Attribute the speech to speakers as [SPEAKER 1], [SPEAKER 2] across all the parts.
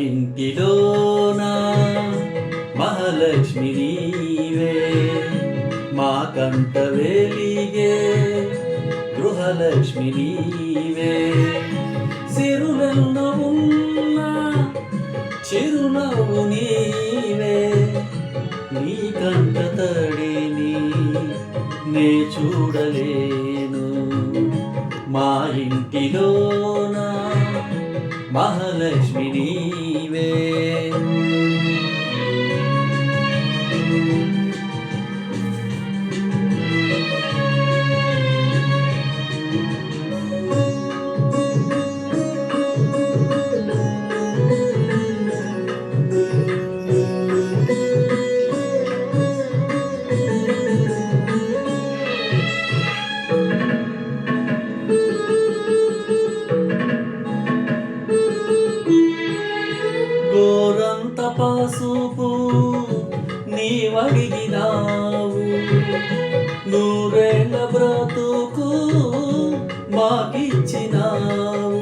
[SPEAKER 1] ఇంటిలోన? మహాలక్ష్మి నీవే మా కంట వేలిగే గృహలక్ష్మి నీవే. సిరులన్న ఉన్న చిరునవ్వు నీవే నీ కంట తడిని నే చూడలేను. మా ఇంటిలోనా? మహాలక్ష్మి నీవే నీవడిగినావు నూరేళ్ళ బ్రతుకు మాకిచ్చినావు.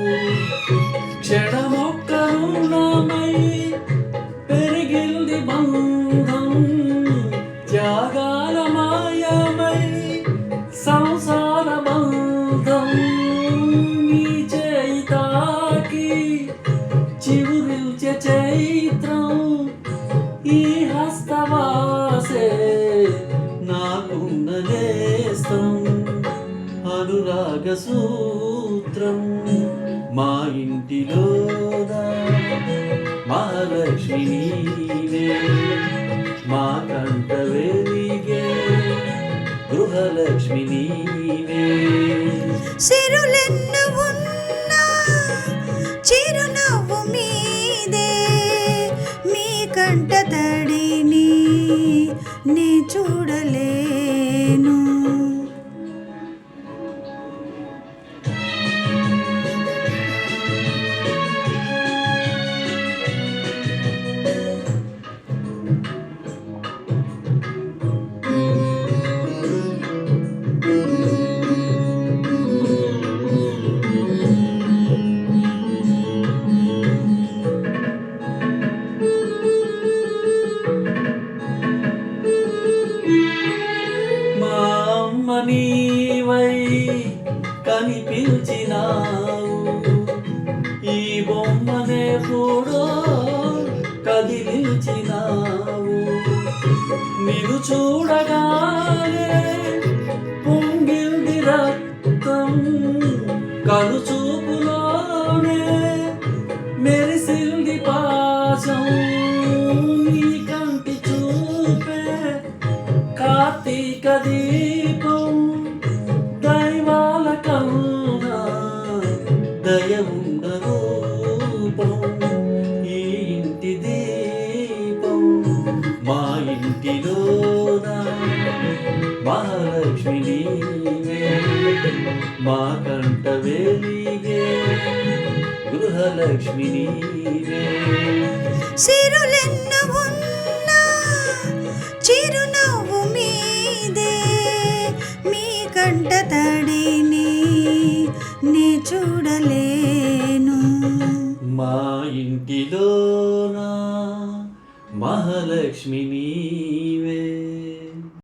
[SPEAKER 1] అనురాగ సూత్రం మా ఇంటిలో మహాలక్ష్మి నీవే మా కంట వెలిగే గృహలక్ష్మి నీవే.
[SPEAKER 2] సిరులెన్ను ఉన్నా చిరునవ్వు మీదే మీ కంట తడిని నే
[SPEAKER 1] నీవై కనిపించినావు. ఈ బొమ్మనే కూడా కదిలించినావు నిన్ను చూడగానే పొంగిల్ది రక్తం కను చూపులోనే మెరిసింది పాశం. నీ కంటి చూపే కార్తీక దీపం దయముండ రూపం ఈ ఇంటి దీపం మా ఇంటిలోన మహాలక్ష్మి మా కంట వెలిగే గృహలక్ష్మి నీవే.
[SPEAKER 2] ఉన్నా చిరునవ్వు మీదే మీ కంట
[SPEAKER 1] ఇంటిలోన మహాలక్ష్మి నీవే